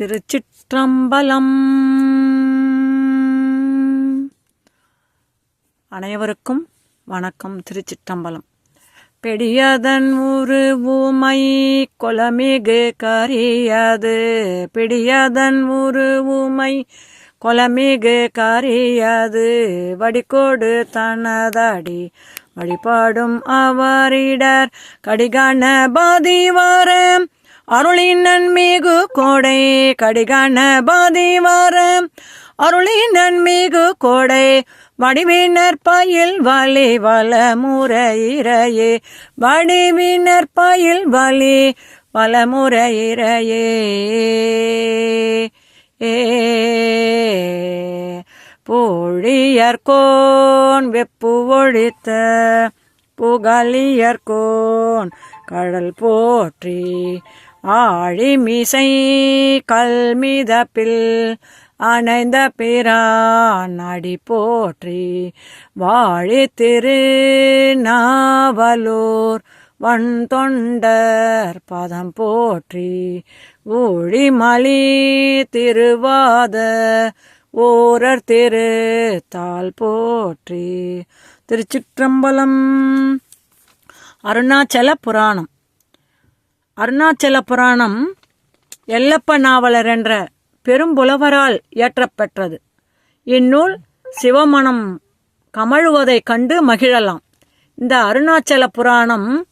திருச்சிற்றம்பலம். அனைவருக்கும் வணக்கம். திருச்சிற்றம்பலம். பெடியதன் ஊரு ஊமை கொலமிகு கரியது. பிடியதன் உரு ஊமை கொலமிகு கரியது. வடிகோடு தனதடி வழிபாடும் அவரிடர். கடிகான பாதிவாரம் அருளின் நன்மிகு கோடை கடிகான பாதி வாரம் அருளின் நன்மிகு கோடை வடிவினர் பயில் வலி வல முறையிறையே வடிவினர் பயில் வலி வல முறையிறையே ஏ. பொழியர்கோன் வெப்பு ஒழித்த புகழியர்கோன் கடல் போற்றி ஆழிமிசை கல்மிதப்பில் அணைந்த பிரான் அடி போற்றி வாழி திரு நாவலூர் வன் தொண்டர் பதம் போற்றி ஊழிமலி திருவாத ஓரர் திரு தால் போற்றி. திருச்சிற்றம்பலம் அருணாச்சல புராணம். அருணாச்சல புராணம் எல்லப்ப நாவலர் என்ற பெரும்புலவரால் இயற்றப்பெற்றது. இந்நூல் சிவமணம் கமழுவதைக் கண்டு மகிழலாம். இந்த அருணாச்சல புராணம்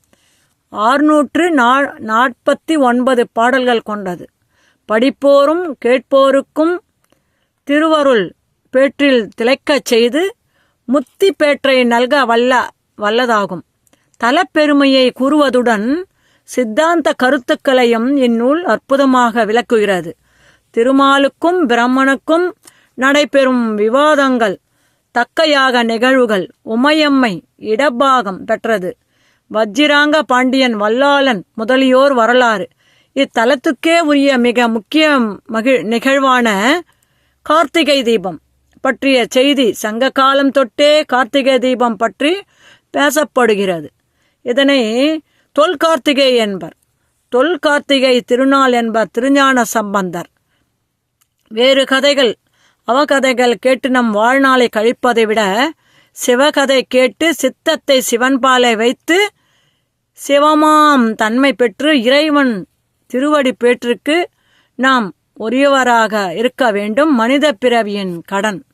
ஆறுநூற்று நா நாற்பத்தி ஒன்பது பாடல்கள் கொண்டது. படிப்போரும் கேட்போருக்கும் திருவருள் பேற்றில் திளைக்கச் செய்து முத்தி பேற்றை நல்க வல்ல வல்லதாகும். தலப்பெருமையை கூறுவதுடன் சித்தாந்த கருத்துக்களையும் இந்நூல் அற்புதமாக விளக்குகிறது. திருமாலுக்கும் பிரம்மனுக்கும் நடைபெறும் விவாதங்கள் தக்கையாக நிகழ்வுகள் உமையம்மை இடபாகம் பெற்றது. வஜ்ஜிராங்க பாண்டியன் வல்லாளன் முதலியோர் வரலாறு. இத்தலத்துக்கே உரிய மிக முக்கிய மகிழ் நிகழ்வான கார்த்திகை தீபம் பற்றிய செய்தி சங்க காலம் தொட்டே கார்த்திகை தீபம் பற்றி பேசப்படுகிறது. இதனை தொல்கார்த்திகை என்பர். தொல்கார்த்திகை திருநாள் என்பர் திருஞான சம்பந்தர். வேறு கதைகள் அவகதைகள் கேட்டு நம் வாழ்நாளை கழிப்பதை விட சிவகதை கேட்டு சித்தத்தை சிவன்பாலை வைத்து சிவமாம் தன்மை பெற்று இறைவன் திருவடி பேற்றுக்கு நாம் உரியவராக இருக்க வேண்டும் மனித பிறவியின் கடன்.